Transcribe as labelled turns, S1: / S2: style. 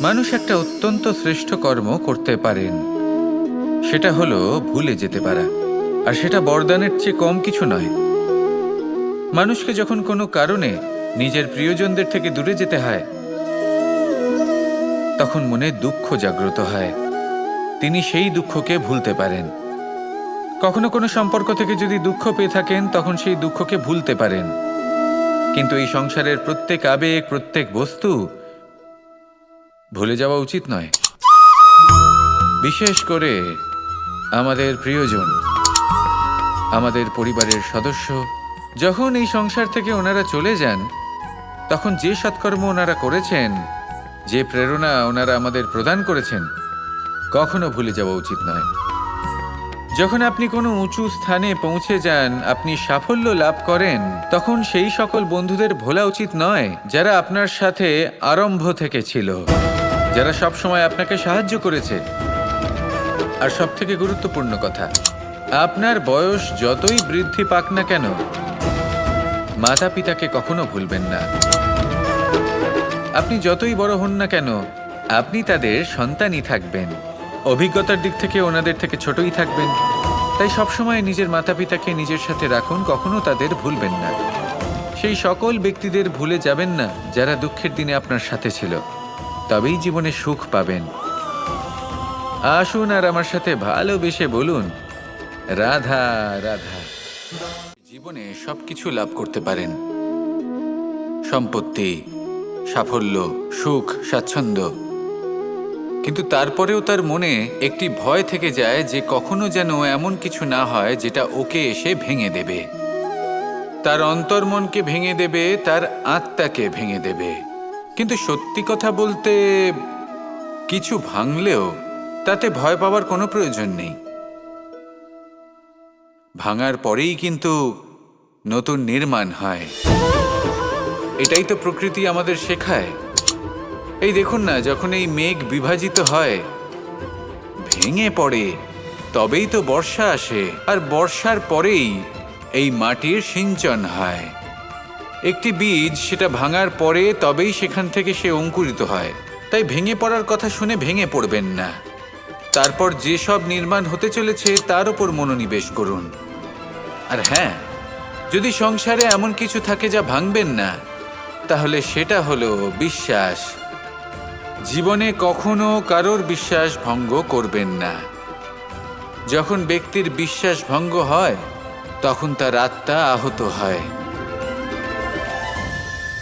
S1: মানুষ একটা অত্যন্ত শ্রেষ্ঠ কর্ম করতে পারেন। সেটা হলো ভুলে যেতে পারা। আর সেটা বরদানের চেয়ে কম কিছু নয়। মানুষকে যখন কোনো কারণে নিজের প্রিয়জনদের থেকে দূরে যেতে হয়, তখন মনে দুঃখ জাগ্রত হয়। তিনি সেই দুঃখকে ভুলতে পারেন। কখনো কোনো সম্পর্ক থেকে যদি দুঃখ পেয়ে থাকেন, তখন সেই দুঃখকে ভুলতে পারেন। কিন্তু এই সংসারের প্রত্যেক আবেগ, প্রত্যেক বস্তু ভুলে যাওয়া উচিত নয়। বিশেষ করে আমাদের প্রিয়জন, আমাদের পরিবারের সদস্য, যখন এই সংসার থেকে ওনারা চলে যান, তখন যে সৎকর্ম ওনারা করেছেন, যে প্রেরণা ওনারা আমাদের প্রদান করেছেন, কখনো ভুলে যাওয়া উচিত নয়। যখন আপনি কোনো উঁচু স্থানে পৌঁছে যান, আপনি সাফল্য লাভ করেন, তখন সেই সকল বন্ধুদের ভোলা উচিত নয়, যারা আপনার সাথে আরম্ভ থেকে ছিল। যারা সব সময় আপনাকে সাহায্য করেছে। আর সব থেকে গুরুত্বপূর্ণ কথা, আপনার বয়স যতই বৃদ্ধি পাক না কেন মাতা পিতাকে কখনো ভুলবেন না। আপনি যতই বড় হন না কেন, আপনি তাদের সন্তানই থাকবেন। অভিজ্ঞতার দিক থেকে ওনাদের থেকে ছোটই থাকবেন। তাই সবসময় নিজের মাতা পিতাকে নিজের সাথে রাখুন, কখনো তাদের ভুলবেন না। সেই সকল ব্যক্তিদের ভুলে যাবেন না যারা দুঃখের দিনে আপনার সাথে ছিল। তবেই জীবনে সুখ পাবেন। আসুন আর আমার সাথে ভালোবেসে বলুন, রাধা রাধা। জীবনে সবকিছু লাভ করতে পারেন। সম্পত্তি, সাফল্য, সুখ, স্বাচ্ছন্দ্য। কিন্তু তারপরেও তার মনে একটি ভয় থেকে যায় যে কখনো যেন এমন কিছু না হয় যেটা ওকে এসে ভেঙে দেবে। তার অন্তর্মনকে ভেঙে দেবে, তার আত্মাকে ভেঙে দেবে। কিন্তু সত্যি কথা বলতে, কিছু ভাঙলেও তাতে ভয় পাওয়ার কোনো প্রয়োজন নেই। ভাঙার পরেই কিন্তু নতুন নির্মাণ হয়। এটাই তো প্রকৃতি আমাদের শেখায়। এই দেখুন না, যখন এই মেঘ বিভাজিত হয়, ভেঙে পড়ে, তবেই তো বর্ষা আসে, আর বর্ষার পরেই এই মাটির সিঞ্চন হয়। একটি বীজ সেটা ভাঙার পরে তবেই সেখান থেকে সে অঙ্কুরিত হয়। তাই ভেঙে পড়ার কথা শুনে ভেঙে পড়বেন না। তারপর যেসব নির্মাণ হতে চলেছে তার উপর মনোনিবেশ করুন। আর হ্যাঁ যদি সংসারে এমন কিছু থাকে যা ভাঙবেন না, তাহলে সেটা হলো বিশ্বাস। জীবনে কখনো কারোর বিশ্বাস ভঙ্গ করবেন না। যখন ব্যক্তির বিশ্বাস ভঙ্গ হয়, তখন তার আত্মা আহত হয়।